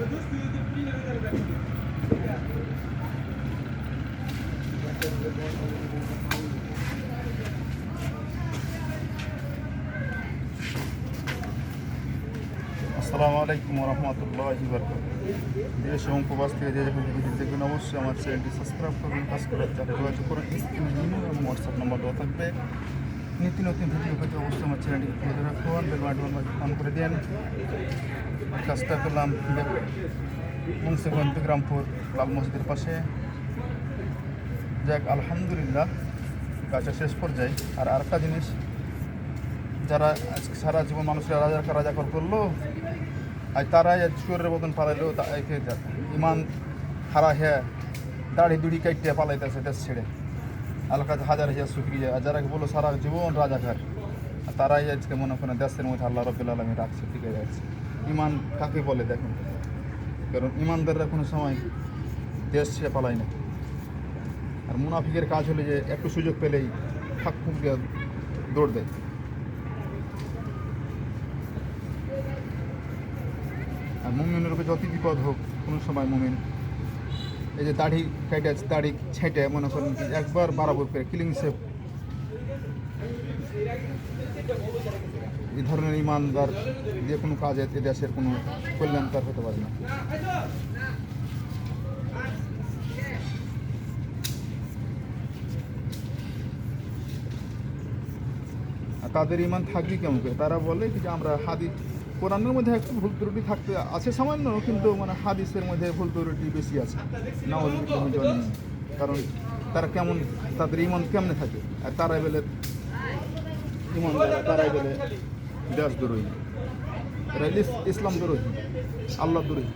Assalamualaikum warahmatullahi wabarakatuh. ये show बस तेरे जैसे कुछ भी देखना हो, शामिल नंबर दो तक নিত্য নতুন ভিডিও পেতে অবশ্যই আমার চ্যানেলটি খুলে রাখুন, বেল অন করে দেন কাজটা করলাম মুন্সিগঞ্জ বিক্রমপুর লাল মসজিদের পাশে। যাক, আলহামদুলিল্লাহ, কাজটা শেষ পর্যায়ে। আর আরেকটা জিনিস, যারা আজকে সারা জীবন মানুষরা রাজা রাজাকর করল আর তারাই চোরের মতন পালাইলো ইমান হারা হ্যাঁ দাড়ি দুড়ি কাইটে পালাইতেছে দেশ ছেড়ে। আলকা হাজার হাজার শুক্রিয়া। আর যারা বলো সারা জীবন রাজাকার, আর তারাই আজকে মনে করেন দেশের মধ্যে আল্লাহ রবিল আলমী রাখছে, ঠিক আছে? ইমান কাকে বলে দেখুন? কারণ ইমানদাররা কোনো সময় দেশ ছেড়ে পালায় না। আর মুনাফিকের কাজ হলো যে, একটু সুযোগ পেলেই ফাঁক ফুঁক দিয়ে দৌড় দেয়। আর মুমিনের উপরে যতই বিপদ হোক, কোনো সময় মুমিন এই যে দাড়ি কেটে দাড়ি ছেঁটে মনে করেন কি, একবার বারাবর করে কিলিং সেফ এই ধরনের ইমানদার যে কোনো কাজে এ দেশের কোনো কল্যাণকার হতে পারে না। তাদের ইমান থাকবে কেমন করে? তারা বলে যে আমরা হাদিস কোরআনের মধ্যে একটু ভুল ত্রুটি থাকতে আছে সামান্য কিন্তু মানে হাদিসের মধ্যে ভুল ত্রুটি বেশি আছে। নওয়াজ কারণ তারা কেমন, তাদের ইমান কেমনে থাকে? আর তারাই বলে ইমান তারাই বলে দেশ দূরই ইসলাম দূরই, আল্লাহ দূরই।